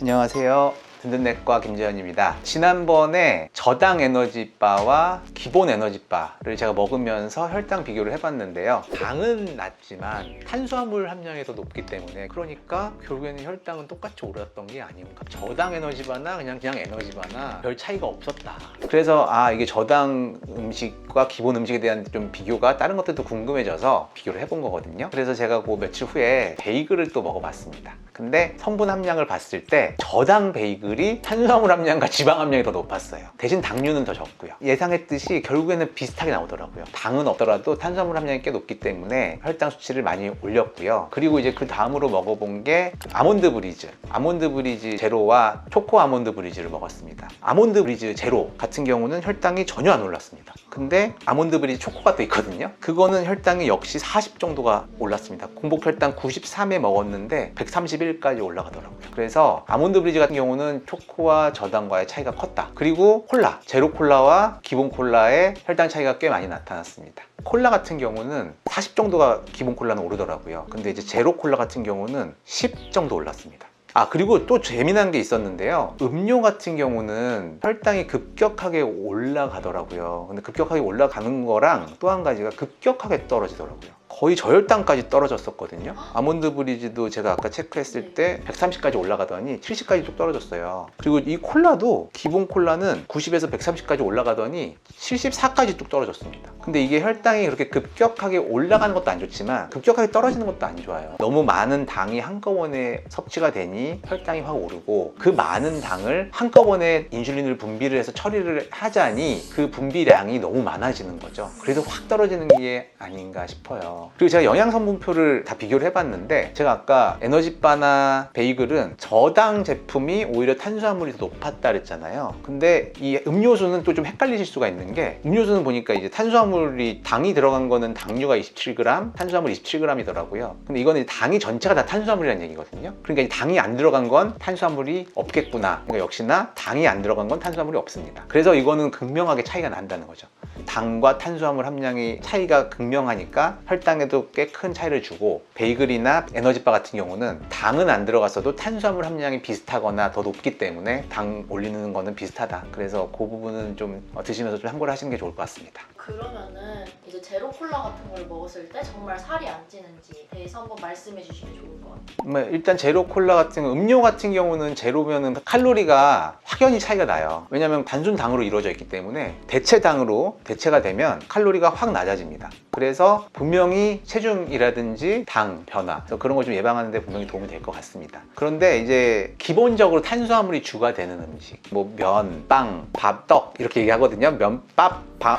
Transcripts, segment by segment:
안녕하세요. 든든내과 김재현입니다. 지난번에 저당 에너지바와 기본 에너지바를 제가 먹으면서 혈당 비교를 해봤는데요. 당은 낮지만 탄수화물 함량이 더 높기 때문에 그러니까 결국에는 혈당은 똑같이 오랐던 게 아닌가. 저당 에너지바나 그냥 그냥 에너지바나 별 차이가 없었다. 그래서 아 이게 저당 음식과 기본 음식에 대한 좀 비교가 다른 것들도 궁금해져서 비교를 해본 거거든요. 그래서 제가 그 며칠 후에 베이글을 또 먹어봤습니다. 근데 성분 함량을 봤을 때 저당 베이글 이 탄수화물 함량과 지방 함량이 더 높았어요. 대신 당류는 더 적고요. 예상했듯이 결국에는 비슷하게 나오더라고요. 당은 없더라도 탄수화물 함량이 꽤 높기 때문에 혈당 수치를 많이 올렸고요. 그리고 이제 그 다음으로 먹어본 게 아몬드 브리즈. 아몬드 브리즈 제로와 초코 아몬드 브리즈를 먹었습니다. 아몬드 브리즈 제로 같은 경우는 혈당이 전혀 안 올랐습니다. 근데 아몬드 브리즈 초코가 또 있거든요. 그거는 혈당이 역시 40 정도가 올랐습니다. 공복 혈당 93에 먹었는데 131까지 올라가더라고요. 그래서 아몬드 브리즈 같은 경우는 초코와 저당과의 차이가 컸다. 그리고 콜라, 제로 콜라와 기본 콜라의 혈당 차이가 꽤 많이 나타났습니다. 콜라 같은 경우는 40 정도가 기본 콜라는 오르더라고요. 근데 이제 제로 콜라 같은 경우는 10 정도 올랐습니다. 아 그리고 또 재미난 게 있었는데요. 음료 같은 경우는 혈당이 급격하게 올라가더라고요. 근데 급격하게 올라가는 거랑 또 한 가지가 급격하게 떨어지더라고요 거의 저혈당까지 떨어졌었거든요. 아몬드 브리즈도 제가 아까 체크했을 때 130까지 올라가더니 70까지 쭉 떨어졌어요. 그리고 이 콜라도 기본 콜라는 90에서 130까지 올라가더니 74까지 뚝 떨어졌습니다. 근데 이게 혈당이 그렇게 급격하게 올라가는 것도 안 좋지만 급격하게 떨어지는 것도 안 좋아요. 너무 많은 당이 한꺼번에 섭취가 되니 혈당이 확 오르고 그 많은 당을 한꺼번에 인슐린을 분비를 해서 처리를 하자니 그 분비량이 너무 많아지는 거죠. 그래서 확 떨어지는 게 아닌가 싶어요 그리고 제가 영양 성분표를 다 비교를 해봤는데 제가 아까 에너지바나 베이글은 저당 제품이 오히려 탄수화물이 더 높았다 그랬잖아요 근데 이 음료수는 또 좀 헷갈리실 수가 있는 게 음료수는 보니까 이제 탄수화물이 당이 들어간 거는 당류가 27g, 탄수화물 27g이더라고요. 근데 이거는 당이 전체가 다 탄수화물이라는 얘기거든요. 그러니까 이 당이 안 들어간 건 탄수화물이 없겠구나. 그러니까 역시나 당이 안 들어간 건 탄수화물이 없습니다. 그래서 이거는 극명하게 차이가 난다는 거죠. 당과 탄수화물 함량이 차이가 극명하니까 혈당에도 꽤 큰 차이를 주고 베이글이나 에너지바 같은 경우는 당은 안 들어갔어도 탄수화물 함량이 비슷하거나 더 높기 때문에 당 올리는 거는 비슷하다. 그래서 그 부분은 좀 어, 드시면서 좀 참고를 하시는 게 좋을 것 같습니다. 그러면은 이 제 제로 콜라 같은 걸 먹었을 때 정말 살이 안 찌는지 대해서 한번 말씀해 주시면 좋을 것 같아요. 뭐 일단 제로 콜라 같은 음료 같은 경우는 제로면은 칼로리가 확연히 차이가 나요. 왜냐하면 단순 당으로 이루어져 있기 때문에 대체 당으로 대체가 되면 칼로리가 확 낮아집니다. 그래서 분명히 체중이라든지 당 변화 그런 걸 좀 예방하는데 분명히 도움이 될 것 같습니다. 그런데 이제 기본적으로 탄수화물이 주가 되는 음식, 뭐 면, 빵, 밥, 떡 이렇게 얘기하거든요. 면, 밥, 밥,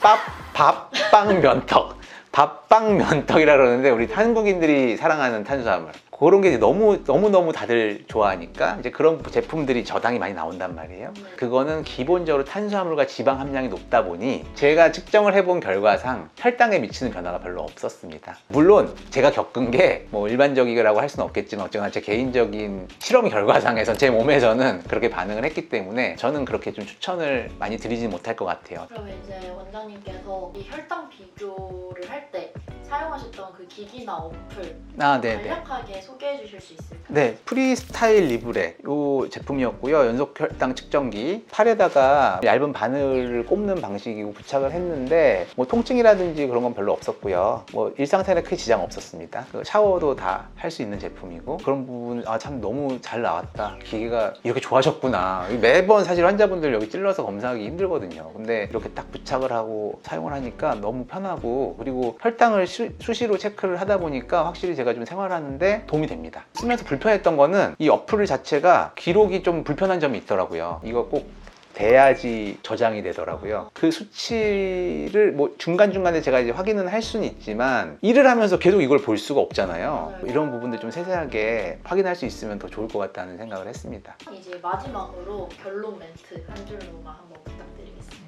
밥, 밥, 빵, 면떡. 밥빵 면떡이라 그러는데 우리 한국인들이 사랑하는 탄수화물 그런 게 너무 너무 너무 다들 좋아하니까 이제 그런 제품들이 저당이 많이 나온단 말이에요. 그거는 기본적으로 탄수화물과 지방 함량이 높다 보니 제가 측정을 해본 결과상 혈당에 미치는 변화가 별로 없었습니다. 물론 제가 겪은 게 뭐 일반적이라고 할 수는 없겠지만 어쨌거나 제 개인적인 실험 결과상에서 제 몸에서는 그렇게 반응을 했기 때문에 저는 그렇게 좀 추천을 많이 드리지 못할 것 같아요. 그럼 이제 원장님께서 이 혈당 비교를 할때 사용하셨던 그 기기나 어플 아, 네, 네. 간략하게 소개해 주실 수 있을까요? 네, 프리스타일 리브레 이 제품이었고요. 연속 혈당 측정기 팔에다가 얇은 바늘을 꼽는 방식이고 부착을 했는데 뭐 통증이라든지 그런 건 별로 없었고요. 뭐 일상생활에 크게 지장 없었습니다. 그 샤워도 다 할 수 있는 제품이고 그런 부분 아 참 너무 잘 나왔다. 기계가 이렇게 좋아졌구나. 매번 사실 환자분들 여기 찔러서 검사하기 힘들거든요. 근데 이렇게 딱 부착을 하고 사용을 하니까 너무 편하고 그리고 혈당을 수, 수시로 체크를 하다 보니까 확실히 제가 좀 생활하는데 도움이 됩니다. 쓰면서 불편했던 거는 이 어플 자체가 기록이 좀 불편한 점이 있더라고요. 이거 꼭 돼야지 저장이 되더라고요. 그 수치를 뭐 중간중간에 제가 이제 확인은 할 수는 있지만 일을 하면서 계속 이걸 볼 수가 없잖아요. 이런 부분들 좀 세세하게 확인할 수 있으면 더 좋을 것 같다는 생각을 했습니다. 이제 마지막으로 결론 멘트 한 줄로만 한번 부탁드리겠습니다.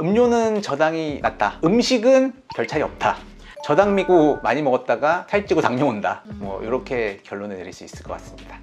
음료는 저당이 낮다. 음식은 별 차이 없다. 저당 미고 많이 먹었다가 살찌고 당뇨 온다. 뭐 이렇게 결론을 내릴 수 있을 것 같습니다.